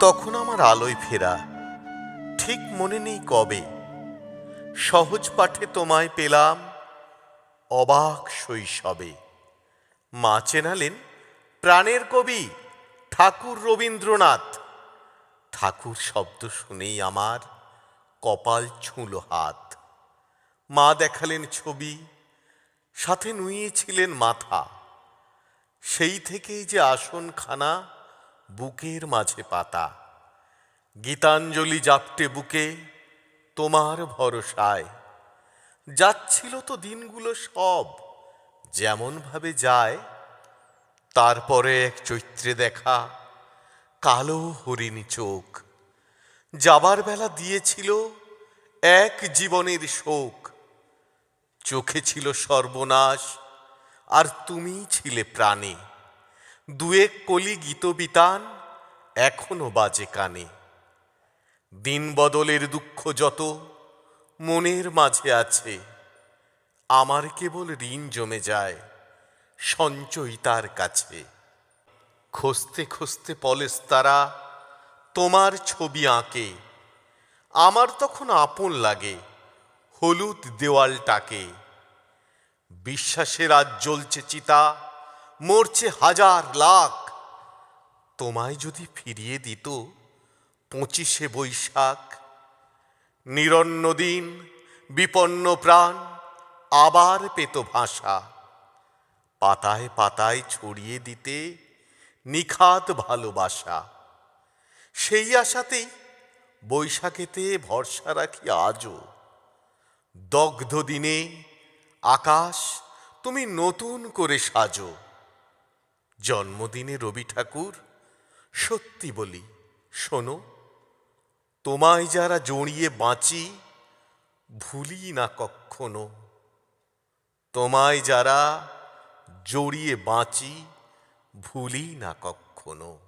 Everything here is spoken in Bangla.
তখন আমার আলোয় ফেরা। ঠিক মনে নেই কবে। সহজ পাঠে তোমায় পেলাম অবাক শৈশবে। মা চেনালেন, প্রাণের কবি ঠাকুর রবীন্দ্রনাথ। ঠাকুর শব্দ শুনেই আমার কপাল ছুঁল হাত। মা দেখালেন ছবি, সাথে নুইয়েছিলেন মাথা। সেই থেকেই যে আসনখানা বুকের মাঝে পাতা। গীতাঞ্জলি জাপটে বুকে তোমার ভরসায়। যাচ্ছিল তো দিনগুলো সব যেমন ভাবে যায়। তারপরে এক চৈত্রে দেখা কালো হরিণী চোখ। যাবার বেলা দিয়েছিল এক জীবনের শোক। চোখে ছিল সর্বনাশ, আর তুমি ছিলে প্রাণে। দুয়েক কলি গীতবিতান এখনও বাজে কানে। দিন বদলের দুঃখ যত, মনের মাঝে আছে। আমার কেবল ঋণ জমে যায়, সঞ্চয় তার কাছে। খুঁজতে খুঁজতে পলেস তারা, তোমার ছবি আঁকে। আমার তখন আপন লাগে, হলুদ দেওয়ালটাকে। বিশ্বাসের আজ জ্বলছে চিতা মরছে হাজার লাখ। তোমায় যদি ফিরিয়ে দিত পঁচিশে বৈশাখ, নিরন্ন দিন, বিপন্ন প্রাণ, আবার পেত ভাষা। পাতায় পাতায় ছড়িয়ে দিতে নিখাত ভালোবাসা। সেই আশাতেই বৈশাখেতে ভরসা রাখি আজও। দগ্ধ দিনে আকাশ তুমি নতুন করে সাজো। জন্মদিনে রবি ঠাকুর, সত্যি বলি, শোনো, তোমায় যারা জড়িয়ে বাঁচি, ভুলি না কখনো তোমায় যারা জড়িয়ে বাঁচি, ভুলি না কখনো